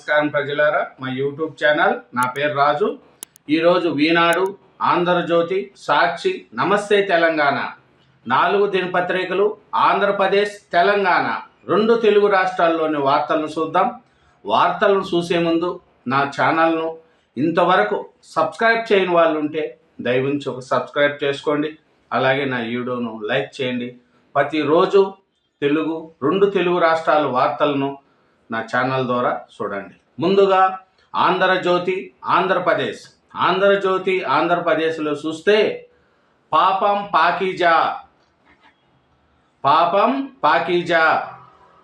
నమస్కారం ప్రజలారా మా యూట్యూబ్ ఛానల్ నా పేరు రాజు. ఈరోజు వీనాడు ఆంధ్రజ్యోతి సాక్షి నమస్తే తెలంగాణ. నాలుగు దినపత్రికలు ఆంధ్రప్రదేశ్ తెలంగాణ. రెండు తెలుగు రాష్ట్రాల్లోని వార్తలను చూద్దాం. వార్తలను చూసే ముందు నా ఛానల్ను ఇంతవరకు సబ్స్క్రైబ్ చేయని వాళ్ళు ఉంటే దయవుంచి ఒక సబ్స్క్రైబ్ చేసుకోండి. అలాగే నా వీడియోను లైక్ చేయండి. ప్రతిరోజు తెలుగు రెండు తెలుగు రాష్ట్రాల వార్తలను నా ఛానల్ ద్వారా చూడండి. ముందుగా ఆంధ్రజ్యోతి ఆంధ్రప్రదేశ్. ఆంధ్రజ్యోతి ఆంధ్రప్రదేశ్లో చూస్తే పాపం పాకీజా. పాపం పాకీజా.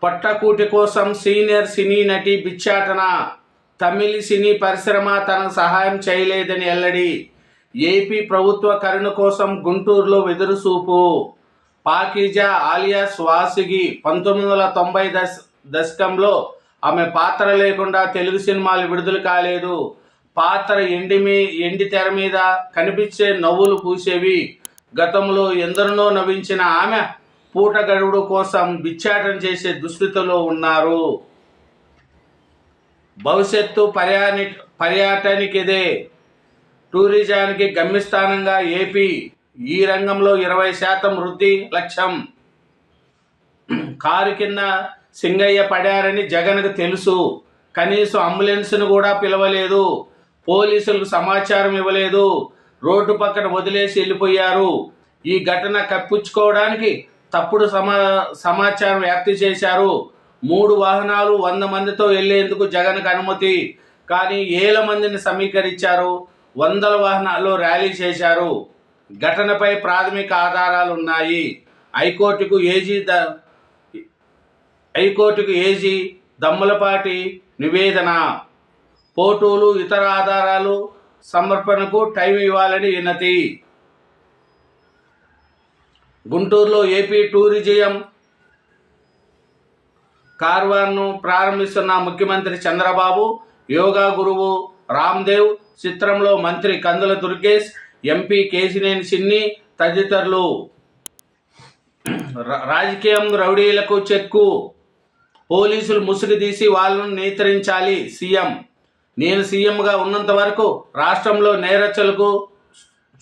పొట్టకూటి కోసం సీనియర్ సినీ నటి బిచ్చాటన. తమిళ సినీ పరిశ్రమ తనకు సహాయం చేయలేదని ఎల్లడి. ఏపీ ప్రభుత్వ కరుణ కోసం గుంటూరులో వెదురుసూపు పాకీజా ఆలియాస్ స్వాసిగి పంతొమ్మిది వందల తొంభై దశ దశకంలో ఆమె పాత్ర లేకుండా తెలుగు సినిమాలు విడుదల కాలేదు. పాత్ర ఎండి మీ ఎండి తెర మీద కనిపించే నవ్వులు పూసేవి. గతంలో ఎందరినో నవ్వించిన ఆమె పూట గడువుడు కోసం బిచ్చాటం చేసే దుస్థితిలో ఉన్నారు. భవిష్యత్తు పర్యాని పర్యాటనికిదే. టూరిజానికి గమ్యస్థానంగా ఏపీ ఈ రంగంలో ఇరవై శాతం వృద్ధి లక్ష్యం. కారు కింద సింగయ్య పడారని జగన్కు తెలుసు. కనీసం అంబులెన్స్ను కూడా పిలవలేదు. పోలీసులకు సమాచారం ఇవ్వలేదు. రోడ్డు పక్కన వదిలేసి వెళ్ళిపోయారు. ఈ ఘటన కప్పించుకోవడానికి తప్పుడు సమా సమాచారం వ్యాప్తి చేశారు. మూడు వాహనాలు వంద మందితో వెళ్ళేందుకు జగన్కు అనుమతి. కానీ ఏల మందిని సమీకరించారు. వందల వాహనాల్లో ర్యాలీ చేశారు. ఘటనపై ప్రాథమిక ఆధారాలు ఉన్నాయి హైకోర్టుకు ఏజీ ద హైకోర్టుకు ఏజీ దమ్ములపాటి నివేదన. ఫోటోలు ఇతర ఆధారాలు సమర్పణకు టైం ఇవ్వాలని వినతి. గుంటూరులో ఏపీ టూరిజం కార్వాన్ను ప్రారంభిస్తున్న ముఖ్యమంత్రి చంద్రబాబు యోగా గురువు రామ్దేవ్ చిత్రంలో మంత్రి కందుల దుర్గేష్ ఎంపీ కేసినేని సిన్ని తదితరులు. రాజకీయం రౌడీలకు చెక్కు. పోలీసులు ముసుగు తీసి వాళ్ళను నియంత్రించాలి సీఎం. నేను సీఎంగా ఉన్నంత వరకు రాష్ట్రంలో నేరచ్చలకు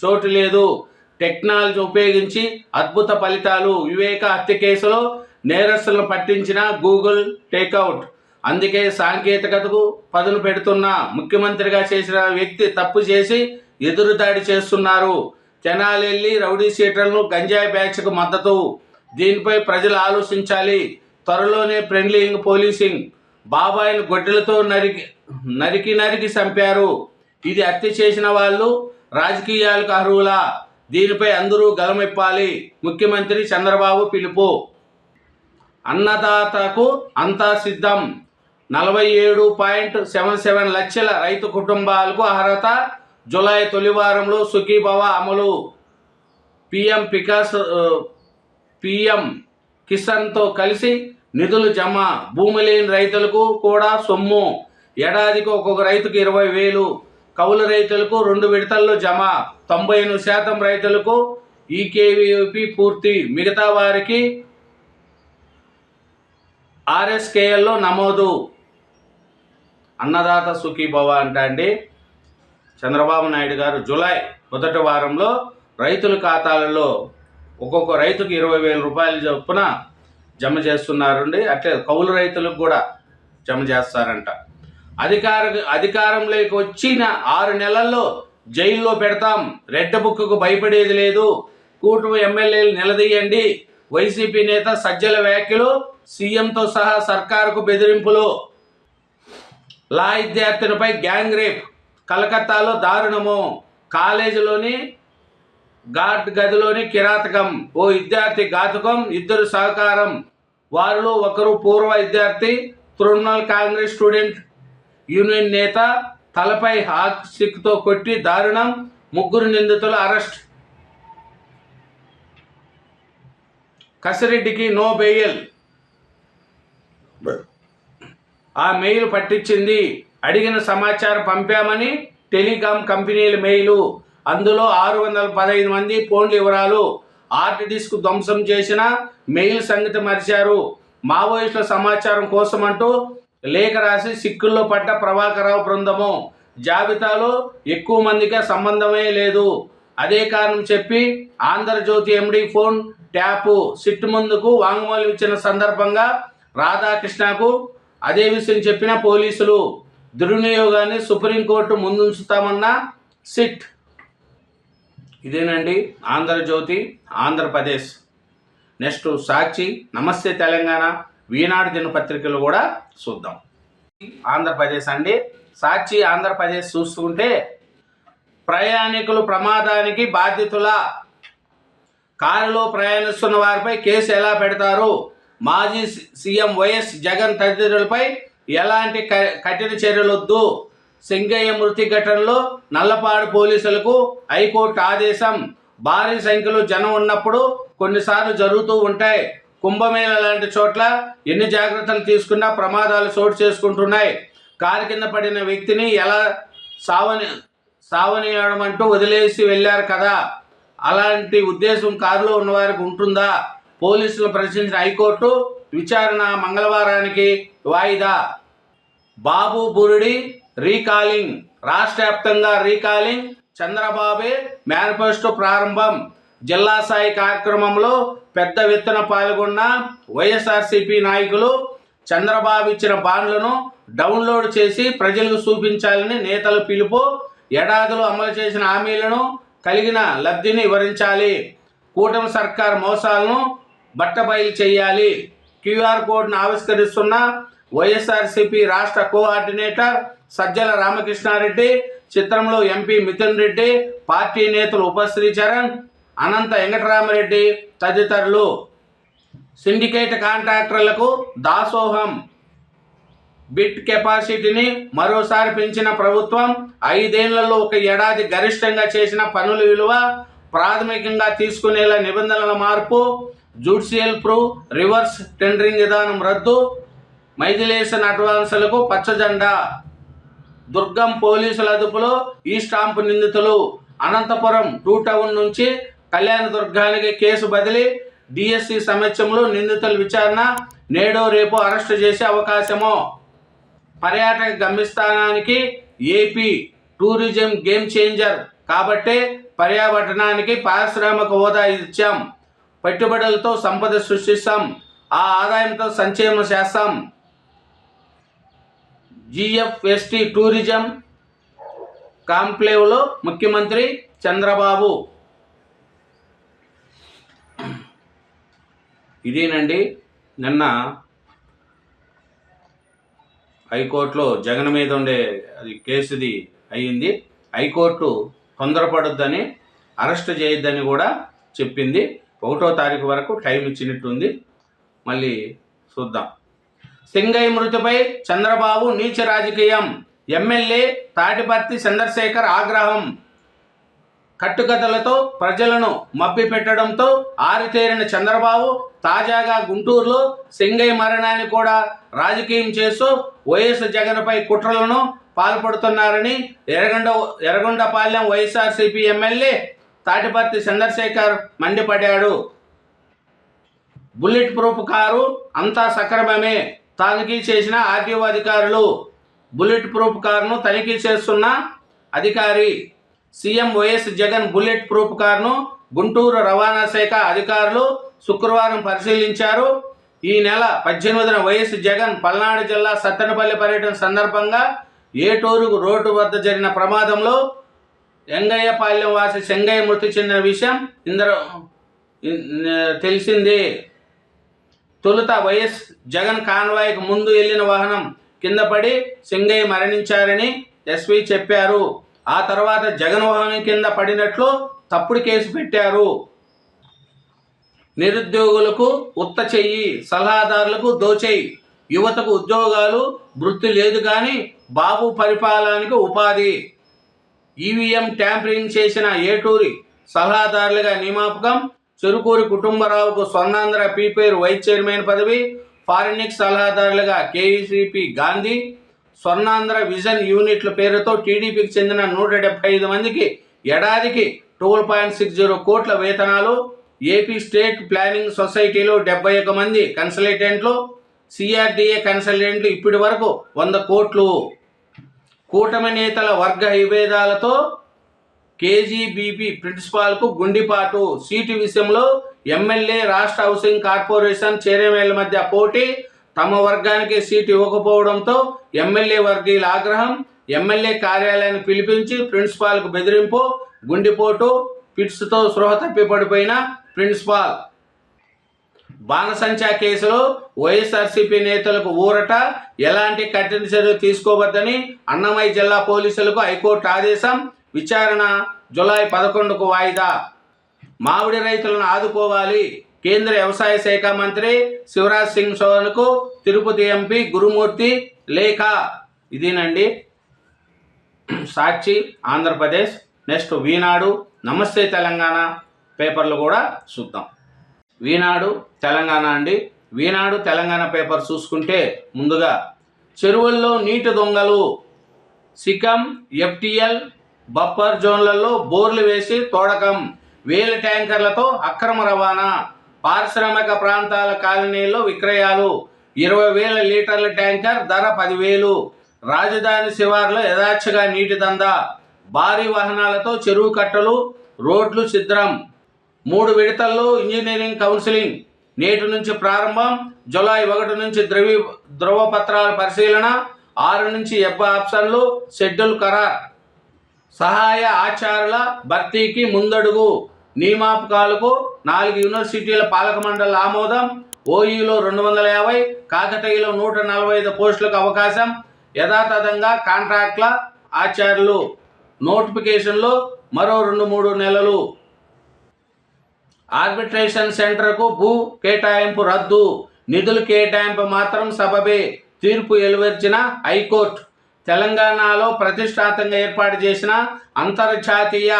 చోటు లేదు. టెక్నాలజీ ఉపయోగించి అద్భుత ఫలితాలు. వివేక హత్య కేసులో నేరస్తులను పట్టించిన గూగుల్ టేక్అవుట్. అందుకే సాంకేతికతకు పదును పెడుతున్న ముఖ్యమంత్రిగా చేసిన వ్యక్తి తప్పు చేసి ఎదురుదాడి చేస్తున్నారు. తెనాలి వెళ్ళి రౌడీ సీటర్లను గంజాయి బ్యాచ్కు మద్దతు. దీనిపై ప్రజలు ఆలోచించాలి. త్వరలోనే ఫ్రెండ్లీయింగ్ పోలీసింగ్ బాబాయిని గొడ్డలతో నరికి నరికి నరికి చంపారు. ఇది హత్య చేసిన వాళ్ళు రాజకీయాలకు అర్హులా? దీనిపై అందరూ గలమెప్పాలి. ముఖ్యమంత్రి చంద్రబాబు పిలుపు. అన్నదాతకు అంతా సిద్ధం. నలభై ఏడు పాయింట్ సెవెన్ సెవెన్ లక్షల రైతు కుటుంబాలకు అర్హత. జులై తొలి వారంలో సుఖీభవ అమలు. పిఎం పికాస్ పిఎం కిసాన్తో కలిసి నిధులు జమ భూమి లేని రైతులకు కూడా సొమ్ము. ఏడాదికి ఒక్కొక్క రైతుకు ఇరవై వేలు. కౌలు రైతులకు రెండు విడతల్లో జమ. తొంభై ఎనిమిది శాతం రైతులకు ఈకేవీపీ పూర్తి. మిగతా వారికి ఆర్ఎస్కేఎల్లో నమోదు. అన్నదాత సుఖీభవ అంటే అండి. చంద్రబాబు నాయుడు గారు జూలై మొదటి వారంలో రైతుల ఖాతాలలో ఒక్కొక్క రైతుకు ఇరవై వేల రూపాయలు చొప్పున జమ చేస్తున్నారండి. అట్లే కౌలు రైతులకు కూడా జమ చేస్తారంట. అధికార అధికారంలోకి వచ్చిన ఆరు నెలల్లో జైల్లో పెడతాం. రెడ్ బుక్కు భయపడేది లేదు. కూటమి ఎమ్మెల్యేలు నిలదీయండి. వైసీపీ నేత సజ్జల వ్యాఖ్యలు సీఎంతో సహా సర్కారుకు బెదిరింపులు. లా విద్యార్థినిపై గ్యాంగ్ రేప్. కలకత్తాలో దారుణము. కాలేజీలోని ఘాట్ గదిలోని కిరాతకం. ఓ విద్యార్థి ఘాతుకం ఇద్దరు సహకారం. వారిలో ఒకరు పూర్వ విద్యార్థి తృణమూల్ కాంగ్రెస్ స్టూడెంట్ యూనియన్ నేత తలపై హాక్ స్టిక్తో కొట్టి దారుణం ముగ్గురు నిందితులు అరెస్ట్. కసిరెడ్డికి నో బెయిల్. ఆ మెయిల్ పట్టించింది. అడిగిన సమాచారం పంపామని టెలికాం కంపెనీల మెయిలు. అందులో ఆరు వందల పదహైదు మంది ఫోన్ల వివరాలు హార్డ్ డిస్క్ ధ్వంసం చేసిన మెయిల్ సంగతి మరిచారు. మావోయిస్టుల సమాచారం కోసమంటూ లేఖ రాసి సిక్కుల్లో పడ్డ ప్రభాకరరావు బృందము. జాబితాలో ఎక్కువ మందికి సంబంధమే లేదు. అదే కారణం చెప్పి Andhra Jyothi MD phone tap SIT ముందుకు వాంగ్మూలం ఇచ్చిన సందర్భంగా రాధాకృష్ణకు అదే విషయం చెప్పిన పోలీసులు. దుర్వినియోగాన్ని సుప్రీంకోర్టు ముందుంచుతామన్న సిట్ ఇదేనండి ఆంధ్రజ్యోతి ఆంధ్రప్రదేశ్. నెక్స్ట్ సాక్షి నమస్తే తెలంగాణ ఈనాడు దినపత్రికలు కూడా చూద్దాం. ఆంధ్రప్రదేశ్ అండి. సాక్షి ఆంధ్రప్రదేశ్ చూసుకుంటే ప్రయాణికులు ప్రమాదానికి బాధితుల కారులో ప్రయాణిస్తున్న వారిపై కేసు ఎలా పెడతారు? మాజీ సీఎం వైఎస్ జగన్ తదితరులపై ఎలాంటి క- కఠిన చర్యలు వద్దు సింగయ్య మృతి ఘటనలో నల్లపాడు పోలీసులకు హైకోర్టు ఆదేశం. భారీ సంఖ్యలో జనం ఉన్నప్పుడు కొన్నిసార్లు జరుగుతూ ఉంటాయి. కుంభమేళ లాంటి చోట్ల ఎన్ని జాగ్రత్తలు తీసుకున్నా ప్రమాదాలు చోటు చేసుకుంటున్నాయి. కారు కింద పడిన వ్యక్తిని ఎలా సావని సావనీయడం అంటూ వదిలేసి వెళ్ళారు కదా. అలాంటి ఉద్దేశం కారులో ఉన్నవారికి ఉంటుందా? పోలీసులు ప్రశ్నించిన హైకోర్టు విచారణ మంగళవారానికి వాయిదా. బాబు బురుడి రీకాలింగ్ రాష్ట్ర వ్యాప్తంగా రీకాలింగ్ చంద్రబాబే మేనిఫెస్టో ప్రారంభం. జిల్లా స్థాయి కార్యక్రమంలో పెద్ద ఎత్తున పాల్గొన్న వైఎస్ఆర్సీపీ నాయకులు చంద్రబాబు ఇచ్చిన బాండ్లను డౌన్లోడ్ చేసి ప్రజలకు చూపించాలని నేతలు పిలుపు ఏడాదిలో అమలు చేసిన హామీలను కలిగిన లబ్ధిని వివరించాలి. కూటమి సర్కార్ మోసాలను బట్టబయలు చేయాలి. క్యూఆర్ కోడ్ను ఆవిష్కరిస్తున్న వైఎస్ఆర్సీపీ రాష్ట్ర కోఆర్డినేటర్ సజ్జల రామకృష్ణారెడ్డి చిత్రంలో ఎంపీ మిథున్ రెడ్డి పార్టీ నేతలు ఉపశ్రీచరణ్ అనంత వెంకటరామరెడ్డి తదితరులు. సిండికేట్ కాంట్రాక్టర్లకు దాసోహం. బిట్ కెపాసిటీని మరోసారి పెంచిన ప్రభుత్వం ఐదేళ్ళలో ఒక ఏడాది గరిష్టంగా చేసిన పనుల విలువ ప్రాథమికంగా తీసుకునేలా నిబంధనల మార్పు జుడిషియల్ ప్రూ రివర్స్ టెండరింగ్ విధానం రద్దు మైథిలేషన్ అడ్వాన్సులకు పచ్చజెండా. దుర్గం పోలీసుల అదుపులో ఈ స్టాంపు నిందితులు. అనంతపురం టూ టౌన్ నుంచి కళ్యాణ దుర్గానికి కేసు బదిలీ. డిఎస్సి సమక్షంలో నిందితుల విచారణ. నేడో రేపు అరెస్టు చేసే అవకాశము. పర్యాటక గమ్యస్థానానికి ఏపీ టూరిజం గేమ్ చేంజర్ కాబట్టి పర్యావరణానికి పారిశ్రామిక హోదా ఇచ్చాం. పెట్టుబడులతో సంపద సృష్టిస్తాం. ఆ ఆదాయంతో సంక్షేమం చేస్తాం. జిఎఫ్ఎస్టీ టూరిజం కాంప్లేవ్లో ముఖ్యమంత్రి చంద్రబాబు. ఇదేనండి నిన్న హైకోర్టులో జగన్ మీద ఉండే అది కేసుది అయ్యింది. హైకోర్టు తొందరపడొద్దని అరెస్ట్ చేయొద్దని కూడా చెప్పింది. ఒకటో తారీఖు వరకు టైం ఇచ్చినట్టుంది. మళ్ళీ చూద్దాం. సింగయ్య మృతిపై చంద్రబాబు నీచ రాజకీయం. ఎమ్మెల్యే తాటిపర్తి చంద్రశేఖర్ ఆగ్రహం. కట్టుకథలతో ప్రజలను మభ్య పెట్టడంతో ఆరితేరిన చంద్రబాబు తాజాగా గుంటూరులో సింగయ్య మరణాన్ని కూడా రాజకీయం చేస్తూ వైఎస్ జగన్పై కుట్రలను పాల్పడుతున్నారని ఎర్రగొండ ఎర్రగొండపాలెం వైఎస్ఆర్సీపీ ఎమ్మెల్యే తాటిపర్తి చంద్రశేఖర్ మండిపడ్డాడు. బుల్లెట్ ప్రూఫ్ కారు అంతా సక్రమమే. తనిఖీ చేసిన ఆర్టీఓ అధికారులు బుల్లెట్ ప్రూఫ్ కారును తనిఖీ చేస్తున్న అధికారి CM YS Jagan bullet proof కారును గుంటూరు రవాణా శాఖ అధికారులు శుక్రవారం పరిశీలించారు. ఈ నెల పద్దెనిమిదిన వైఎస్ జగన్ పల్నాడు జిల్లా సత్తెనపల్లి పర్యటన సందర్భంగా ఏటూరు రోడ్డు వద్ద జరిగిన ప్రమాదంలో ఎంగయ్యపాలెం వాసి చెంగయ్య మృతి చెందిన విషయం ఇందరూ తెలిసిందే. తొలుత వైఎస్ జగన్ కాన్వాయ్కు ముందు వెళ్ళిన వాహనం కింద పడి సింగయ్య మరణించారని ఎస్వి చెప్పారు. ఆ తర్వాత జగన్ వాహనం కింద పడినట్లు తప్పుడు కేసు పెట్టారు. నిరుద్యోగులకు ఉత్త చెయ్యి సలహాదారులకు దోచేయి యువతకు ఉద్యోగాలు వృత్తి లేదు కానీ బాబు పరిపాలనకు ఉపాధి. ఈవీఎం ట్యాంపరింగ్ చేసిన ఏటూరి సలహాదారులుగా నియామకం చెరుకూరి కుటుంబరావుకు స్వర్ణాంధ్ర పీపేరు వైస్ చైర్మన్ పదవి ఫారినిక్స్ సలహాదారులుగా కేఈసిపి గాంధీ స్వర్ణాంధ్ర విజన్ యూనిట్ల పేరుతో టీడీపీకి చెందిన నూట డెబ్బై ఐదు మందికి ఏడాదికి ట్వెల్వ్ పాయింట్ సిక్స్ జీరో కోట్ల వేతనాలు ఏపీ స్టేట్ ప్లానింగ్ సొసైటీలో డెబ్బై ఒక మంది కన్సల్టెంట్లు సిఆర్డిఏ కన్సల్టెంట్లు ఇప్పటి వరకు వంద కోట్లు. కూటమి నేతల వర్గ విభేదాలతో కేజీబీపీ ప్రిన్సిపాల్కు గుండిపాటు. సీటు విషయంలో ఎమ్మెల్యే రాష్ట్ర హౌసింగ్ కార్పొరేషన్ చైర్మన్ల మధ్య పోటీ. తమ వర్గానికి సీటు ఇవ్వకపోవడంతో ఎమ్మెల్యే వర్గీయుల ఆగ్రహం ఎమ్మెల్యే కార్యాలయాన్ని పిలిపించి ప్రిన్సిపాల్కు బెదిరింపు గుండిపోటు పిట్స్తో స్పృహ తప్పి పడిపోయిన ప్రిన్సిపాల్. బాణసంచా కేసులో వైఎస్ఆర్సీపీ నేతలకు ఊరట ఎలాంటి కఠిన చర్యలు తీసుకోవద్దని అన్నమయ్య జిల్లా పోలీసులకు హైకోర్టు ఆదేశం విచారణ జులై పదకొండుకు వాయిదా. మామిడి రైతులను ఆదుకోవాలి. కేంద్ర వ్యవసాయ శాఖ మంత్రి శివరాజ్ సింగ్ చౌహాన్కు తిరుపతి ఎంపీ గురుమూర్తి లేఖ. ఇదేనండి. సాక్షి ఆంధ్రప్రదేశ్. నెక్స్ట్ వీనాడు. నమస్తే తెలంగాణ. పేపర్లు కూడా చూద్దాం. వీనాడు తెలంగాణ అండి. వీనాడు తెలంగాణ పేపర్ చూసుకుంటే ముందుగా చెరువుల్లో నీటి దొంగలు. సికం ఎఫ్టిఎల్ బఫర్ జోన్లలో బోర్లు వేసి తోడకం. వేల ట్యాంకర్లతో అక్రమ రవాణా. పారిశ్రామిక ప్రాంతాల కాలనీలో విక్రయాలు. ఇరవై వేల లీటర్ల ట్యాంకర్ ధర పదివేలు. రాజధాని శివార్లో యథాచ్ఛగా నీటి దందా. భారీ వాహనాలతో చెరువు కట్టలు రోడ్లు చిద్రం మూడు విడతల్లో ఇంజనీరింగ్ కౌన్సిలింగ్. నేటి నుంచి ప్రారంభం జులై ఒకటి నుంచి ద్రవీ ధృవపత్రాల పరిశీలన ఆరు నుంచి ఎబ్బ ఆప్షన్లు షెడ్యూల్ ఖరారు. సహాయ ఆచార్యుల భర్తీకి ముందడుగు. నియామకాలకు నాలుగు యూనివర్సిటీల పాలక మండలి ఆమోదం. ఓఈలో రెండు వందల యాభై కాకతీయలో నూట నలభై ఐదు పోస్టులకు అవకాశం. యథాతథంగా కాంట్రాక్ట్ల ఆచార్యులు నోటిఫికేషన్లు మరో రెండు మూడు నెలలు. ఆర్బిట్రేషన్ సెంటర్కు భూ కేటాయింపు రద్దు. నిధులు కేటాయింపు మాత్రం సబబే. తీర్పు వెలువరిచిన హైకోర్టు. తెలంగాణలో ప్రతిష్టాతంగా ఏర్పాటు చేసిన అంతర్జాతీయ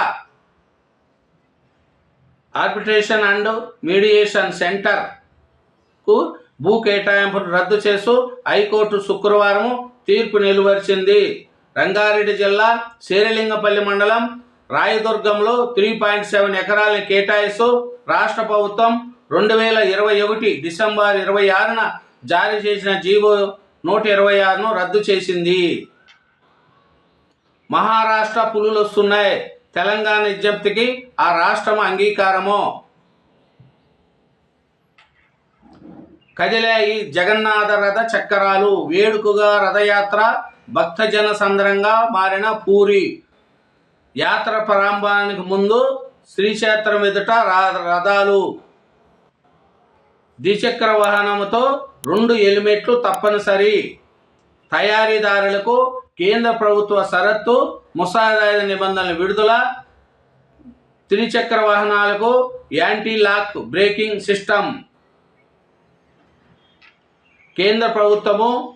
ఆర్బిట్రేషన్ అండ్ మీడియేషన్ సెంటర్కు భూ కేటాయింపును రద్దు చేస్తూ హైకోర్టు శుక్రవారం తీర్పు నిలువరిచింది. రంగారెడ్డి జిల్లా శేరిలింగపల్లి మండలం రాయదుర్గంలో త్రీ పాయింట్ సెవెన్ ఎకరాలను కేటాయిస్తూ రాష్ట్ర ప్రభుత్వం రెండు వేల ఇరవై ఒకటి డిసెంబర్ ఇరవై ఆరున జారీ చేసిన జీవో నూట ఇరవై ఆరును రద్దు చేసింది. మహారాష్ట్ర పులులు వస్తున్నాయి తెలంగాణ విజ్ఞప్తికి ఆ రాష్ట్రం అంగీకారము. కదిలాయి జగన్నాథ రథ చక్రాలు వేడుకగా రథయాత్ర భక్తజన సంద్రంగా మారిన పూరి. యాత్ర ప్రారంభానికి ముందు శ్రీక్షేత్రం ఎదుట రా- రథాలు. ద్విచక్ర వాహనంతో రెండు హెల్మెట్లు తప్పనిసరి. తయారీదారులకు కేంద్ర ప్రభుత్వ సరత్తు ముసాయిదా నిబంధనల విడుదల త్రిచక్ర వాహనాలకు యాంటీ లాక్ బ్రేకింగ్ సిస్టమ్. కేంద్ర ప్రభుత్వము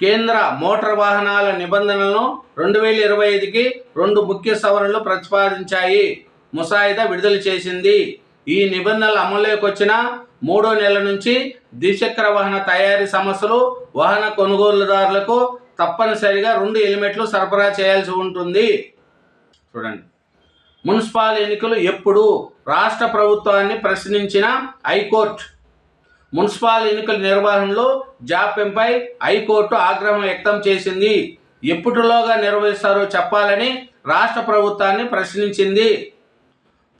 కేంద్ర మోటార్ వాహనాల నిబంధనలను రెండు వేల ఇరవై ఐదుకి రెండు ముఖ్య సవరణలు ప్రతిపాదించాయి. ముసాయిదా విడుదల చేసింది. ఈ నిబంధనలు అమల్లోకి వచ్చిన మూడో నెల నుంచి ద్విచక్ర వాహన తయారీ సంస్థలు వాహన కొనుగోలుదారులకు తప్పనిసరిగా రెండు హెల్మెట్లు సరఫరా చేయాల్సి ఉంటుంది. చూడండి. మున్సిపల్ ఎన్నికలు ఎప్పుడు? రాష్ట్ర ప్రభుత్వాన్ని ప్రశ్నించిన హైకోర్టు. మున్సిపల్ ఎన్నికల నిర్వహణలో జాప్యంపై హైకోర్టు ఆగ్రహం వ్యక్తం చేసింది. ఎప్పటిలోగా నిర్వహిస్తారో చెప్పాలని రాష్ట్ర ప్రభుత్వాన్ని ప్రశ్నించింది.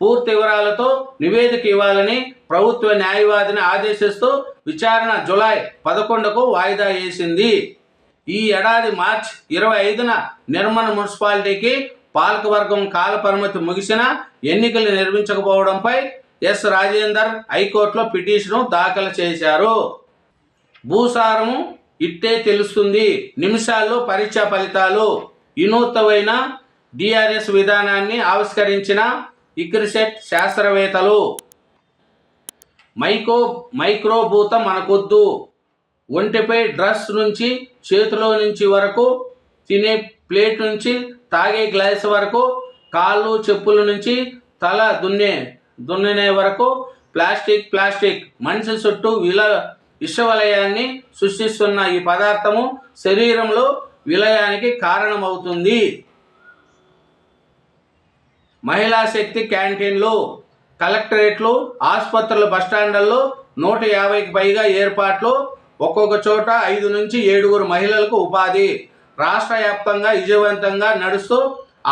పూర్తి వివరాలతో నివేదిక ఇవ్వాలని ప్రభుత్వ న్యాయవాదిని ఆదేశిస్తూ విచారణ జులై పదకొండుకు వాయిదా వేసింది. ఈ ఏడాది మార్చి ఇరవై ఐదున నిర్మల్ మున్సిపాలిటీకి పాలకవర్గం కాలపరిమితి ముగిసిన ఎన్నికలు నిర్మించకపోవడంపై ఎస్ రాజేందర్ హైకోర్టులో పిటిషను దాఖలు చేశారు. భూసారము ఇట్టే తెలుస్తుంది. నిమిషాల్లో పరీక్ష ఫలితాలు. వినూత్నమైన డిఆర్ఎస్ విధానాన్ని ఆవిష్కరించిన ఇక్రిసెట్ శాస్త్రవేత్తలు. మైకో మైక్రోభూతం మనకొద్దు ఒంటిపై డ్రెస్ నుంచి చేతిలో నుంచి వరకు తినే ప్లేట్ నుంచి తాగే గ్లాస్ వరకు కాళ్ళు చెప్పుల నుంచి తల దున్నే దున్నినే వరకు ప్లాస్టిక్ ప్లాస్టిక్ మనిషి చుట్టూ విల విషవలయాన్ని సృష్టిస్తున్న ఈ పదార్థము శరీరంలో విలయానికి కారణమవుతుంది. మహిళా శక్తి క్యాంటీన్లు కలెక్టరేట్లు ఆసుపత్రుల బస్టాండ్లలో నూట యాభైకి పైగా ఏర్పాట్లు ఒక్కొక్క చోట ఐదు నుంచి ఏడుగురు మహిళలకు ఉపాధి. రాష్ట్ర వ్యాప్తంగా విజయవంతంగా నడుస్తూ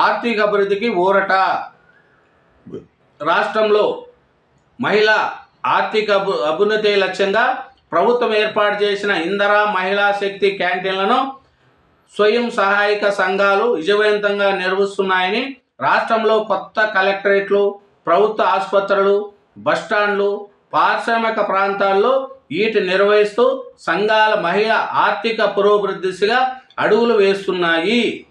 ఆర్థిక అభివృద్ధికి ఊరట. రాష్ట్రంలో మహిళ ఆర్థిక అభి అభ్యున్నతి లక్ష్యంగా ప్రభుత్వం ఏర్పాటు చేసిన ఇందర మహిళా శక్తి క్యాంటీన్లను స్వయం సహాయక సంఘాలు విజయవంతంగా నిర్వహిస్తున్నాయని రాష్ట్రంలో కొత్త కలెక్టరేట్లు ప్రభుత్వ ఆసుపత్రులు బస్టాండ్లు పారిశ్రామిక ప్రాంతాల్లో వీటి నిర్వహిస్తూ సంఘాల మహిళ ఆర్థిక పురోభివృద్ధి దిశగా అడుగులు వేస్తున్నాయి.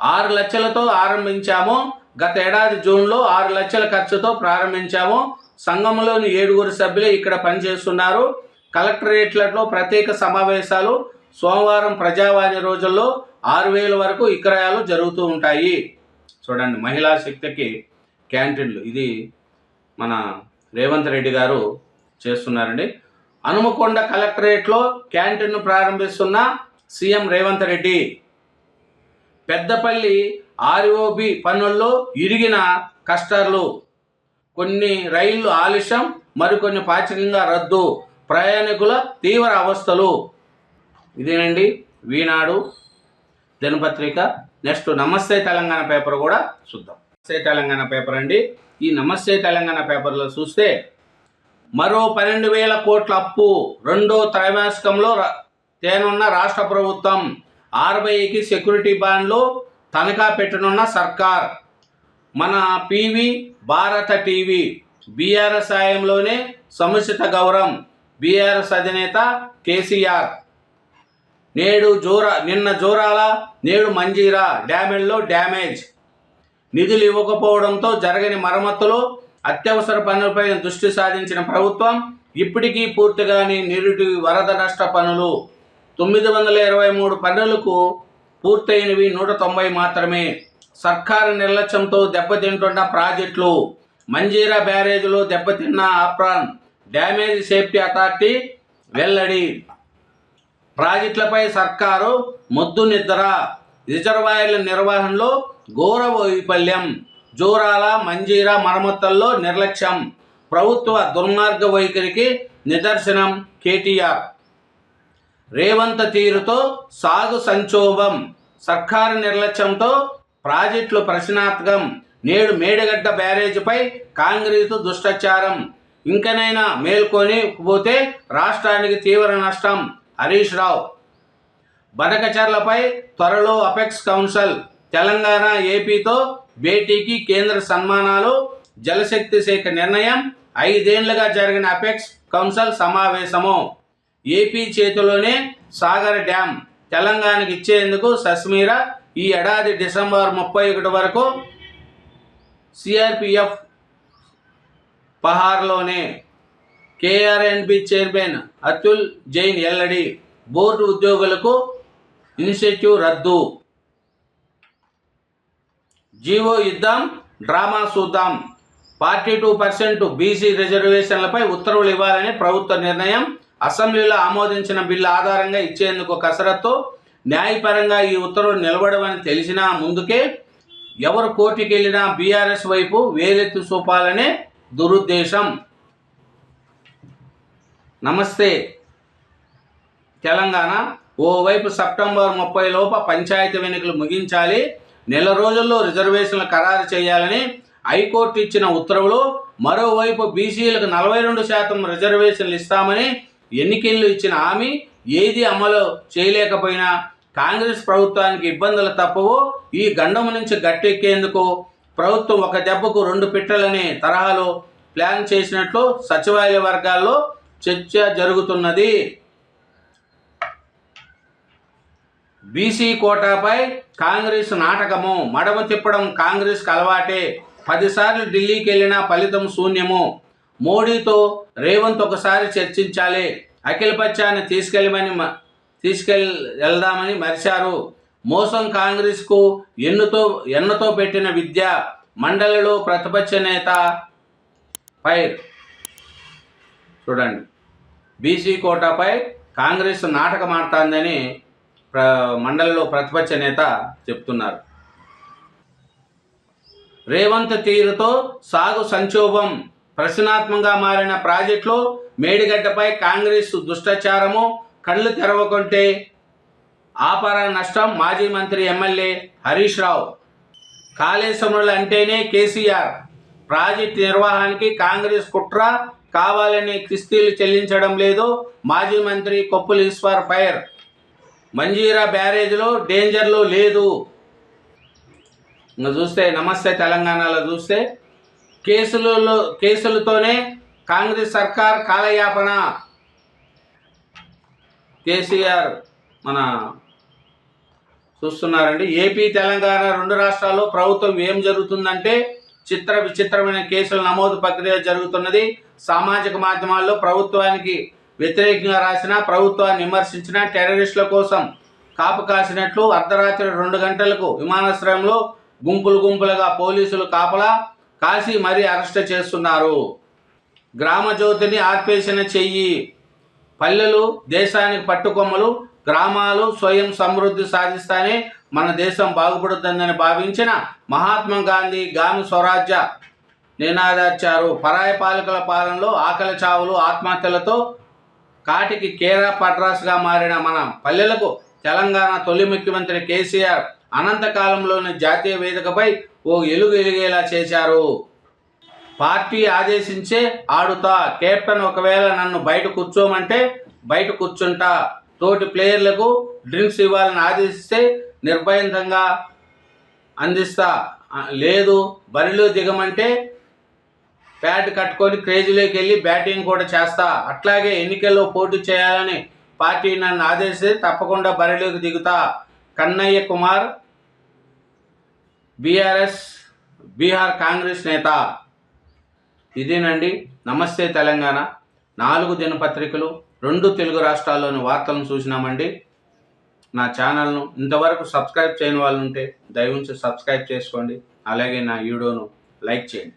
ఆరు లక్షలతో ఆరంభించాము. గత ఏడాది జూన్లో ఆరు లక్షల ఖర్చుతో ప్రారంభించాము. సంఘంలోని ఏడుగురు సభ్యులు ఇక్కడ పనిచేస్తున్నారు. కలెక్టరేట్లలో ప్రత్యేక సమావేశాలు సోమవారం ప్రజావాణి రోజుల్లో ఆరు వేల వరకు విక్రయాలు జరుగుతూ ఉంటాయి. చూడండి మహిళా శక్తికి క్యాంటీన్లు. ఇది మన రేవంత్ రెడ్డి గారు చేస్తున్నారండి. హనుమకొండ కలెక్టరేట్లో క్యాంటీన్ను ప్రారంభిస్తున్న సీఎం రేవంత్ రెడ్డి. పెద్దపల్లి ఆర్ఓబి పనుల్లో ఇరిగిన కస్టర్లు. కొన్ని రైళ్ళు ఆలస్యం మరికొన్ని పాచకంగా రద్దు. ప్రయాణికుల తీవ్ర అవస్థలు. ఇదేనండి వీనాడు. దినపత్రిక నెక్స్ట్ నమస్తే తెలంగాణ పేపర్ కూడా చూద్దాం. నమస్తే తెలంగాణ పేపర్ అండి. ఈ నమస్తే తెలంగాణ పేపర్లో చూస్తే మరో పన్నెండు వేల కోట్ల అప్పు రెండో త్రైమాసికంలో తేనున్న రాష్ట్ర ప్రభుత్వం ఆర్బీఐకి సెక్యూరిటీ బాండ్లు తనఖా పెట్టనున్న సర్కార్. మన పివి భారత టీవీ బీఆర్ఎస్ సాయంలోనే సముచిత గౌరవం. బీఆర్ఎస్ అధినేత కేసీఆర్. నేడు జోరా నిన్న జోరాల? నేడు మంజీరా. డ్యామేజ్లో డ్యామేజ్. నిధులు ఇవ్వకపోవడంతో జరగని మరమ్మతులు అత్యవసర పనులపై దృష్టి సాధించిన ప్రభుత్వం ఇప్పటికీ పూర్తిగాని నిరుటి వరద నష్ట పనులు. తొమ్మిది వందల ఇరవై మూడు పనులకు పూర్తయినవి నూట తొంభై మాత్రమే. సర్కారు నిర్లక్ష్యంతో దెబ్బతింటున్న ప్రాజెక్టులు. మంజీరా బ్యారేజ్లో దెబ్బతిన్న ఆప్రాన్. డ్యామేజ్ సేఫ్టీ అథారిటీ వెల్లడి. ప్రాజెక్టులపై సర్కారు మొద్దు నిద్ర. రిజర్వాయర్ల నిర్వహణలో ఘోర వైఫల్యం. జోరాల మంజీరా మరమ్మతుల్లో నిర్లక్ష్యం. ప్రభుత్వ దుర్మార్గ వైఖరికి నిదర్శనం కేటీఆర్. రేవంత్ తీరుతో సాగు సంక్షోభం. సర్కారు నిర్లక్ష్యంతో ప్రాజెక్టులు ప్రశ్నార్థకం. నేడు మేడగడ్డ బ్యారేజీపై కాంగ్రెస్ దుష్టచారం ఇంకనైనా మేల్కొని పోతే రాష్ట్రానికి తీవ్ర నష్టం. హరీష్ రావు. బనకచర్లపై త్వరలో అపెక్స్ కౌన్సిల్. తెలంగాణ ఏపీతో భేటీకి కేంద్ర సన్మానాలు జలశక్తి శాఖ నిర్ణయం ఐదేండ్లుగా జరిగిన అపెక్స్ కౌన్సిల్ సమావేశము. ఏపీ చేతిలోనే సాగర్ డ్యాం తెలంగాణకు ఇచ్చేందుకు సస్మీర ఈ ఏడాది డిసెంబర్ ముప్పై ఒకటి వరకు సిఆర్పిఎఫ్ పహార్లోనే కేఆర్ఎన్బి చైర్మన్ అతుల్ జైన్ ఎల్లడి బోర్డు ఉద్యోగులకు ఇనిషియేటివ్ రద్దు. జీవో ఇద్దాం డ్రామా చూద్దాం ఫార్టీ టూ పర్సెంట్ బీసీ రిజర్వేషన్లపై ఉత్తర్వులు ఇవ్వాలని ప్రభుత్వ నిర్ణయం. అసెంబ్లీలో ఆమోదించిన బిల్లు ఆధారంగా ఇచ్చేందుకు కసరత్తు. న్యాయపరంగా ఈ ఉత్తర్వులు నిలబడవని తెలిసినా ముందుకే ఎవరు కోర్టుకెళ్ళినా బీఆర్ఎస్ వైపు వేలెత్తి చూపాలనే దురుద్దేశం. నమస్తే. తెలంగాణ ఓవైపు సెప్టెంబర్ ముప్పై లోప పంచాయతీ ఎన్నికలు ముగించాలి. నెల రోజుల్లో రిజర్వేషన్లు ఖరారు చేయాలని హైకోర్టు ఇచ్చిన ఉత్తర్వులు మరోవైపు బీసీలకు నలభై రెండు శాతం రిజర్వేషన్లు ఇస్తామని ఎన్నికల్లో ఇచ్చిన హామీ ఏది అమలు చేయలేకపోయినా కాంగ్రెస్ ప్రభుత్వానికి ఇబ్బందులు తప్పవు. ఈ గండము నుంచి గట్టెక్కేందుకు ప్రభుత్వం ఒక దెబ్బకు రెండు పిట్టలని తరహాలో ప్లాన్ చేసినట్లు సచివాలయ వర్గాల్లో చర్చ జరుగుతున్నది. బీసీ కోటాపై కాంగ్రెస్ నాటకము. మడమ తిప్పడం కాంగ్రెస్కి అలవాటే. పదిసార్లు ఢిల్లీకి వెళ్ళినా ఫలితం శూన్యము. మోడీతో రేవంత్ ఒకసారి చర్చించాలి. అఖిలపక్షాన్ని తీసుకెళ్ళమని మ- తీసుకెళ్ వెళ్దామని మరిచారు. మోసం కాంగ్రెస్కు ఎన్నుతో ఎన్నతో పెట్టిన విద్య. మండలిలో ప్రతిపక్ష నేత ఫైర్ చూడండి. బీసీ కోటాపై కాంగ్రెస్ నాటకం ఆడుతోందని ప్ర మండలిలో ప్రతిపక్ష నేత చెప్తున్నారు. రేవంత్ తీరుతో సాగు సంక్షోభం ప్రశ్నాత్మకంగా మారిన ప్రాజెక్టులు మేడిగడ్డపై కాంగ్రెస్ దుష్టాచారము కళ్ళు తెరవకుంటే ఆపర నష్టం మాజీ మంత్రి ఎమ్మెల్యే హరీష్ రావు. కాళేశ్వరులు అంటేనే కేసీఆర్. ప్రాజెక్టు నిర్వహణకి కాంగ్రెస్ కుట్ర కావాలని కిస్తీలు చెల్లించడం లేదు. మాజీ మంత్రి కొప్పుల ఈశ్వర్ ఫైర్. మంజీరా బ్యారేజ్లో డేంజర్లు లేదు. ఇంకా చూస్తే నమస్తే తెలంగాణలో చూస్తే కేసులలో కేసులతోనే కాంగ్రెస్ సర్కార్ కాలయాపన. కేసీఆర్ మన చూస్తున్నారండి. ఏపీ తెలంగాణ రెండు రాష్ట్రాల్లో ప్రభుత్వం ఏం జరుగుతుందంటే చిత్ర విచిత్రమైన కేసుల నమోదు ప్రక్రియ జరుగుతున్నది. సామాజిక మాధ్యమాల్లో ప్రభుత్వానికి వ్యతిరేకంగా రాసిన ప్రభుత్వాన్ని విమర్శించిన టెర్రరిస్టుల కోసం కాపు కాసినట్లు అర్ధరాత్రి రెండు గంటలకు విమానాశ్రయంలో గుంపులు గుంపులుగా పోలీసులు కాపలా కాసి మరీ అరెస్ట్ చేస్తున్నారు. గ్రామ జ్యోతిని ఆర్పేసిన చెయ్యి. పల్లెలు దేశానికి పట్టుకొమ్మలు గ్రామాలు స్వయం సమృద్ధి సాధిస్తానే మన దేశం బాగుపడుతుందని భావించిన మహాత్మా గాంధీ గాను స్వరాజ్య నినాదార్చారు పరాయ పాలకుల పాలనలో ఆకలి చావులు ఆత్మహత్యలతో కాటికి కేరా పట్రాస్గా మారిన మన పల్లెలకు తెలంగాణ తొలి ముఖ్యమంత్రి కేసీఆర్ అనంతకాలంలోని జాతీయ వేదికపై ఓ ఎలుగు ఎలిగేలా చేశారు. పార్టీ ఆదేశించే ఆడుతా కెప్టెన్ ఒకవేళ నన్ను బయట కూర్చోమంటే బయట కూర్చుంటా. తోటి ప్లేయర్లకు డ్రింక్స్ ఇవ్వాలని ఆదేశిస్తే నిర్భయంతంగా అందిస్తా. లేదు బరిలో దిగమంటే బ్యాట్ కట్టుకొని క్రేజీలోకి వెళ్ళి బ్యాటింగ్ కూడా చేస్తా. అట్లాగే ఎన్నికల్లో పోటీ చేయాలని పార్టీ నన్ను ఆదేశిస్తే తప్పకుండా బరిలోకి దిగుతా. కన్నయ్య కుమార్ బీఆర్ఎస్ బీహార్ కాంగ్రెస్ నేత. ఇదేనండి. నమస్తే తెలంగాణ. నాలుగు దినపత్రికలు రెండు తెలుగు రాష్ట్రాల్లోని వార్తలను చూసినామండి. నా ఛానల్ను ఇంతవరకు సబ్స్క్రైబ్ చేయని వాళ్ళు ఉంటే దయవుంచి సబ్స్క్రైబ్ చేసుకోండి. అలాగే నా వీడియోను లైక్ చేయండి.